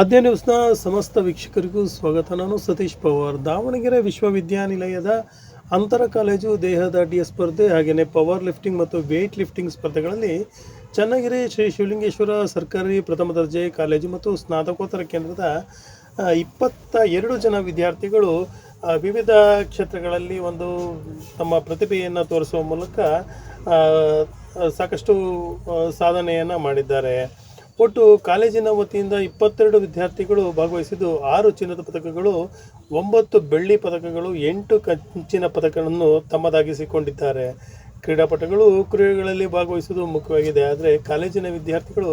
ಆದ್ಯ ನ್ಯೂಸ್ನ ಸಮಸ್ತ ವೀಕ್ಷಕರಿಗೂ ಸ್ವಾಗತ. ನಾನು ಸತೀಶ್ ಪವಾರ್. ದಾವಣಗೆರೆ ವಿಶ್ವವಿದ್ಯಾನಿಲಯದ ಅಂತರ ಕಾಲೇಜು ದೇಹದಾಟಿಯ ಸ್ಪರ್ಧೆ ಹಾಗೆಯೇ ಪವರ್ ಲಿಫ್ಟಿಂಗ್ ಮತ್ತು ವೇಟ್ ಲಿಫ್ಟಿಂಗ್ ಸ್ಪರ್ಧೆಗಳಲ್ಲಿ ಚನ್ನಗಿರಿ ಶ್ರೀ ಶಿವಲಿಂಗೇಶ್ವರ ಸರ್ಕಾರಿ ಪ್ರಥಮ ದರ್ಜೆ ಕಾಲೇಜು ಮತ್ತು ಸ್ನಾತಕೋತ್ತರ ಕೇಂದ್ರದ ಇಪ್ಪತ್ತ ಎರಡು ಜನ ವಿದ್ಯಾರ್ಥಿಗಳು ವಿವಿಧ ಕ್ಷೇತ್ರಗಳಲ್ಲಿ ಒಂದು ತಮ್ಮ ಪ್ರತಿಭೆಯನ್ನು ತೋರಿಸುವ ಮೂಲಕ ಸಾಕಷ್ಟು ಸಾಧನೆಯನ್ನು ಮಾಡಿದ್ದಾರೆ. ಒಟ್ಟು ಕಾಲೇಜಿನ ವತಿಯಿಂದ ಇಪ್ಪತ್ತೆರಡು ವಿದ್ಯಾರ್ಥಿಗಳು ಭಾಗವಹಿಸಿದ್ದು ಆರು ಚಿನ್ನದ ಪದಕಗಳು, ಒಂಬತ್ತು ಬೆಳ್ಳಿ ಪದಕಗಳು, ಎಂಟು ಕಂಚಿನ ಪದಕಗಳನ್ನು ತಮ್ಮದಾಗಿಸಿಕೊಂಡಿದ್ದಾರೆ. ಕ್ರೀಡಾಪಟುಗಳು ಕ್ರೀಡೆಗಳಲ್ಲಿ ಭಾಗವಹಿಸುವುದು ಮುಖ್ಯವಾಗಿದೆ. ಆದರೆ ಕಾಲೇಜಿನ ವಿದ್ಯಾರ್ಥಿಗಳು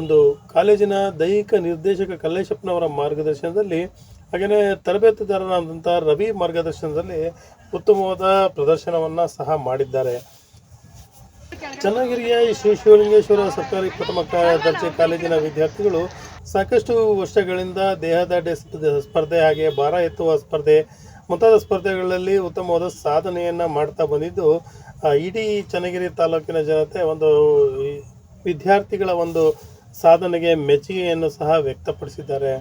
ಒಂದು ಕಾಲೇಜಿನ ದೈಹಿಕ ನಿರ್ದೇಶಕ ಕಲ್ಲೇಶಪ್ಪನವರ ಮಾರ್ಗದರ್ಶನದಲ್ಲಿ ಹಾಗೆಯೇ ತರಬೇತುದಾರರಾದಂಥ ರವಿ ಮಾರ್ಗದರ್ಶನದಲ್ಲಿ ಉತ್ತಮವಾದ ಪ್ರದರ್ಶನವನ್ನು ಸಹ ಮಾಡಿದ್ದಾರೆ. ಚನ್ನಗಿರಿಯ ಶ್ರೀ ಶಿವಲಿಂಗೇಶ್ವರ ಸರ್ಕಾರಿ ಪ್ರಥಮ ದರ್ಜೆ ಕಾಲೇಜಿನ ವಿದ್ಯಾರ್ಥಿಗಳು ಸಾಕಷ್ಟು ವರ್ಷಗಳಿಂದ ದೇಹದ ಸ್ಪ- ಸ್ಪರ್ಧೆ ಹಾಗೆ ಭಾರ ಎತ್ತುವ ಸ್ಪರ್ಧೆ, ಮುಂತಾದ ಸ್ಪರ್ಧೆಗಳಲ್ಲಿ ಉತ್ತಮವಾದ ಸಾಧನೆಯನ್ನು ಮಾಡ್ತಾ ಬಂದಿದ್ದು ಇಡೀ ಚನ್ನಗಿರಿ ತಾಲೂಕಿನ ಜನತೆ ಒಂದು ವಿದ್ಯಾರ್ಥಿಗಳ ಒಂದು ಸಾಧನೆಗೆ ಮೆಚ್ಚುಗೆಯನ್ನು ಸಹ ವ್ಯಕ್ತಪಡಿಸಿದ್ದಾರೆ.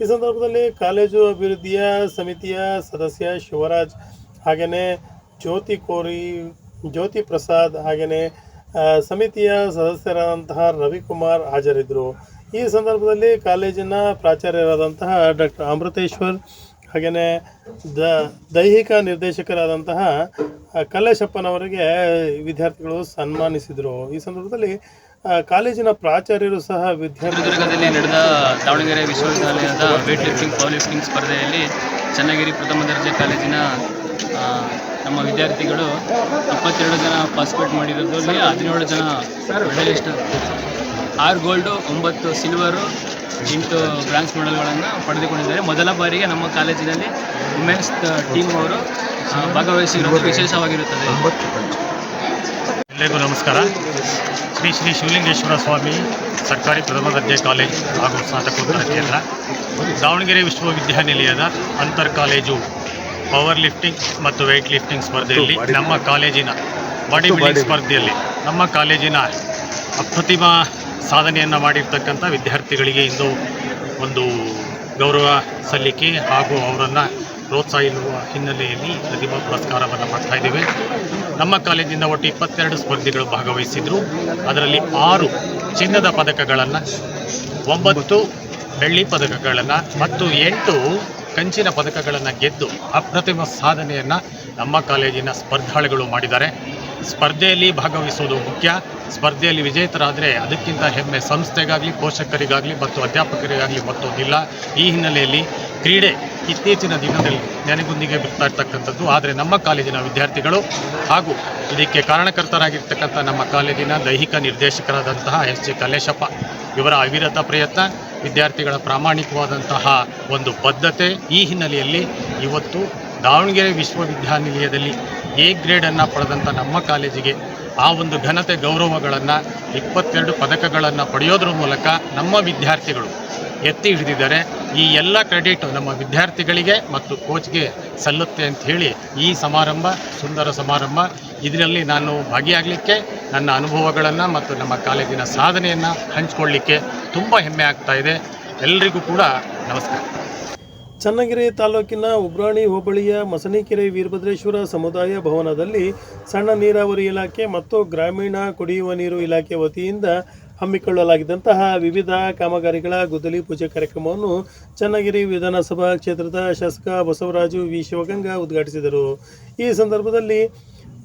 ಈ ಸಂದರ್ಭದಲ್ಲಿ ಕಾಲೇಜು ಅಭಿವೃದ್ಧಿಯ ಸಮಿತಿಯ ಸದಸ್ಯ ಶಿವರಾಜ್ ಹಾಗೆಯೇ ಜ್ಯೋತಿ ಕೋರಿ, ಜ್ಯೋತಿ ಪ್ರಸಾದ್ ಹಾಗೆಯೇ ಸಮಿತಿಯ ಸದಸ್ಯರಾದಂತಹ ರವಿಕುಮಾರ್ ಹಾಜರಿದ್ದರು. ಈ ಸಂದರ್ಭದಲ್ಲಿ ಕಾಲೇಜಿನ ಪ್ರಾಚಾರ್ಯರಾದಂತಹ ಡಾಕ್ಟರ್ ಅಮೃತೇಶ್ವರ್ ಹಾಗೆಯೇ ದ, ದೈಹಿಕ ನಿರ್ದೇಶಕರಾದಂತಹ ಕಲ್ಲೇಶಪ್ಪನವರಿಗೆ ವಿದ್ಯಾರ್ಥಿಗಳು ಸನ್ಮಾನಿಸಿದರು. ಈ ಸಂದರ್ಭದಲ್ಲಿ ಕಾಲೇಜಿನ ಪ್ರಾಚಾರ್ಯರು ಸಹ ವಿದ್ಯಾರ್ಥಿಗಳಲ್ಲಿ ನಡೆದ ದಾವಣಗೆರೆ ವಿಶ್ವವಿದ್ಯಾಲಯದ ವೇಟ್ ಲಿಫ್ಟಿಂಗ್ ಪವರ್ ಲಿಫ್ಟಿಂಗ್ ಸ್ಪರ್ಧೆಯಲ್ಲಿ ಚನ್ನಗಿರಿ ಪ್ರಥಮ ದರ್ಜೆ ಕಾಲೇಜಿನ ನಮ್ಮ ವಿದ್ಯಾರ್ಥಿಗಳು ಇಪ್ಪತ್ತೆರಡು ಜನ ಪಾರ್ಟಿಸಿಪೇಟ್ ಮಾಡಿರೋದ್ರಲ್ಲಿ ಹದಿನೇಳು ಜನ ಮೆಡಲಿಸ್ಟ್ ಆರು ಗೋಲ್ಡು ಒಂಬತ್ತು ಸಿಲ್ವರು ಎಂಟು ಬ್ರಾನ್ಸ್ ಮೆಡಲ್ಗಳನ್ನು ಪಡೆದುಕೊಂಡಿದ್ದಾರೆ. ಮೊದಲ ಬಾರಿಗೆ ನಮ್ಮ ಕಾಲೇಜಿನಲ್ಲಿ ವುಮೆನ್ಸ್ ಟೀಮ್ ಅವರು ಭಾಗವಹಿಸಿರುವುದು ವಿಶೇಷವಾಗಿರುತ್ತದೆ. ಎಲ್ಲರಿಗೂ ನಮಸ್ಕಾರ. ಶ್ರೀ ಶ್ರೀ ಶಿವಲಿಂಗೇಶ್ವರ ಸ್ವಾಮಿ ಸರ್ಕಾರಿ ಪ್ರಥಮ ದರ್ಜೆ ಕಾಲೇಜ್ ಹಾಗೂ ಸ್ನಾತಕೋತ್ತರ ಕೇಂದ್ರ. ದಾವಣಗೆರೆ ವಿಶ್ವವಿದ್ಯಾನಿಲಯದ ಅಂತರ್ ಕಾಲೇಜು ಪವರ್ ಲಿಫ್ಟಿಂಗ್ ಮತ್ತು ವೆಯ್ಟ್ ಲಿಫ್ಟಿಂಗ್ ಸ್ಪರ್ಧೆಯಲ್ಲಿ ನಮ್ಮ ಕಾಲೇಜಿನ ಬಾಡಿ ಬಿಲ್ಡಿಂಗ್ ಸ್ಪರ್ಧೆಯಲ್ಲಿ ನಮ್ಮ ಕಾಲೇಜಿನ ಅಪ್ರತಿಮ ಸಾಧನೆಯನ್ನು ಮಾಡಿರ್ತಕ್ಕಂಥ ವಿದ್ಯಾರ್ಥಿಗಳಿಗೆ ಇಂದು ಒಂದು ಗೌರವ ಸಲ್ಲಿಕೆ ಹಾಗೂ ಅವರನ್ನು ಪ್ರೋತ್ಸಾಹಿಸುವ ಹಿನ್ನೆಲೆಯಲ್ಲಿ ಪ್ರತಿಭಾ ಪುರಸ್ಕಾರವನ್ನು ಮಾಡ್ತಾ ಇದ್ದೇವೆ. ನಮ್ಮ ಕಾಲೇಜಿಂದ ಒಟ್ಟು ಇಪ್ಪತ್ತೆರಡು ಸ್ಪರ್ಧಿಗಳು ಭಾಗವಹಿಸಿದರು. ಅದರಲ್ಲಿ ಆರು ಚಿನ್ನದ ಪದಕಗಳನ್ನು ಒಂಬತ್ತು ಬೆಳ್ಳಿ ಪದಕಗಳನ್ನು ಮತ್ತು ಎಂಟು ಕಂಚಿನ ಪದಕಗಳನ್ನು ಗೆದ್ದು ಅಪ್ರತಿಮ ಸಾಧನೆಯನ್ನು ನಮ್ಮ ಕಾಲೇಜಿನ ಸ್ಪರ್ಧಾಳುಗಳು ಮಾಡಿದ್ದಾರೆ. ಸ್ಪರ್ಧೆಯಲ್ಲಿ ಭಾಗವಹಿಸುವುದು ಮುಖ್ಯ. ಸ್ಪರ್ಧೆಯಲ್ಲಿ ವಿಜೇತರಾದರೆ ಅದಕ್ಕಿಂತ ಹೆಮ್ಮೆ ಸಂಸ್ಥೆಗಾಗಲಿ, ಪೋಷಕರಿಗಾಗಲಿ ಮತ್ತು ಅಧ್ಯಾಪಕರಿಗಾಗಲಿ ಮತ್ತೊಂದಿಲ್ಲ. ಈ ಹಿನ್ನೆಲೆಯಲ್ಲಿ ಕ್ರೀಡೆ ಇತ್ತೀಚಿನ ದಿನದಲ್ಲಿ ನೆನೆಗುಂದಿಗೆ ಬಿಡ್ತಾ ಇರ್ತಕ್ಕಂಥದ್ದು. ಆದರೆ ನಮ್ಮ ಕಾಲೇಜಿನ ವಿದ್ಯಾರ್ಥಿಗಳು ಹಾಗೂ ಇದಕ್ಕೆ ಕಾರಣಕರ್ತರಾಗಿರ್ತಕ್ಕಂಥ ನಮ್ಮ ಕಾಲೇಜಿನ ದೈಹಿಕ ನಿರ್ದೇಶಕರಾದಂತಹ ಎಸ್ ಜಿ ಕಲ್ಲೇಶಪ್ಪ ಇವರ ಅವಿರತ ಪ್ರಯತ್ನ ವಿದ್ಯಾರ್ಥಿಗಳ ಪ್ರಾಮಾಣಿಕವಾದಂತಹ ಒಂದು ಬದ್ಧತೆ ಈ ಹಿನ್ನೆಲೆಯಲ್ಲಿ ಇವತ್ತು ದಾವಣಗೆರೆ ವಿಶ್ವವಿದ್ಯಾನಿಲಯದಲ್ಲಿ ಎ ಗ್ರೇಡನ್ನು ಪಡೆದಂಥ ನಮ್ಮ ಕಾಲೇಜಿಗೆ ಆ ಒಂದು ಘನತೆ ಗೌರವಗಳನ್ನು ಇಪ್ಪತ್ತೆರಡು ಪದಕಗಳನ್ನು ಪಡೆಯೋದ್ರ ಮೂಲಕ ನಮ್ಮ ವಿದ್ಯಾರ್ಥಿಗಳು ಎತ್ತಿ ಹಿಡಿದಿದ್ದಾರೆ. ಈ ಎಲ್ಲ ಕ್ರೆಡಿಟ್ ನಮ್ಮ ವಿದ್ಯಾರ್ಥಿಗಳಿಗೆ ಮತ್ತು ಕೋಚ್ಗೆ ಸಲ್ಲುತ್ತೆ ಅಂತ ಹೇಳಿ ಈ ಸಮಾರಂಭ, ಸುಂದರ ಸಮಾರಂಭ, ಇದರಲ್ಲಿ ನಾನು ಭಾಗಿಯಾಗಲಿಕ್ಕೆ ನನ್ನ ಅನುಭವಗಳನ್ನು ಮತ್ತು ನಮ್ಮ ಕಾಲೇಜಿನ ಸಾಧನೆಯನ್ನು ಹಂಚಿಕೊಳ್ಳಿಕ್ಕೆ ತುಂಬ ಹೆಮ್ಮೆ ಆಗ್ತಾ ಇದೆ. ಎಲ್ಲರಿಗೂ ಕೂಡ ನಮಸ್ಕಾರ. ಚನ್ನಗಿರಿ ತಾಲೂಕಿನ ಉಬ್ರಾಣಿ ಹೋಬಳಿಯ ಮಸನಿಕೆರೆ ವೀರಭದ್ರೇಶ್ವರ ಸಮುದಾಯ ಭವನದಲ್ಲಿ ಸಣ್ಣ ನೀರಾವರಿ ಇಲಾಖೆ ಮತ್ತು ಗ್ರಾಮೀಣ ಕುಡಿಯುವ ನೀರು ಇಲಾಖೆ ವತಿಯಿಂದ ಹಮ್ಮಿಕೊಳ್ಳಲಾಗಿದ್ದಂತಹ ವಿವಿಧ ಕಾಮಗಾರಿಗಳ ಗುದ್ದಲಿ ಪೂಜೆ ಕಾರ್ಯಕ್ರಮವನ್ನು ಚನ್ನಗಿರಿ ವಿಧಾನಸಭಾ ಕ್ಷೇತ್ರದ ಶಾಸಕ ಬಸವರಾಜು ವಿ ಶಿವಗಂಗಾ ಉದ್ಘಾಟಿಸಿದರು. ಈ ಸಂದರ್ಭದಲ್ಲಿ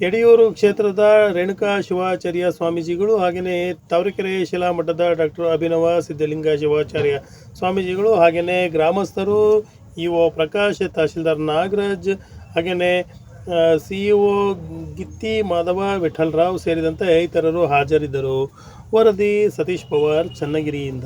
ಯಡಿಯೂರು ಕ್ಷೇತ್ರದ ರೇಣುಕಾ ಶಿವಾಚಾರ್ಯ ಸ್ವಾಮೀಜಿಗಳು ಹಾಗೆಯೇ ತಾವರೆಕೆರೆ ಶಿಲಾಮಠದ ಡಾಕ್ಟರ್ ಅಭಿನವ ಸಿದ್ಧಲಿಂಗ ಶಿವಾಚಾರ್ಯ ಸ್ವಾಮೀಜಿಗಳು ಹಾಗೆಯೇ ಗ್ರಾಮಸ್ಥರು ಇ ಒ ಪ್ರಕಾಶ್, ತಹಶೀಲ್ದಾರ್ ನಾಗರಾಜ್, ಹಾಗೆಯೇ ಸಿ ಇ ಗಿತ್ತಿ ಮಾಧವ ವಿಠಲರಾವ್ ಸೇರಿದಂತೆ ಇತರರು ಹಾಜರಿದ್ದರು. ವರದಿ ಸತೀಶ್ ಪವಾರ್, ಚನ್ನಗಿರಿಯಿಂದ.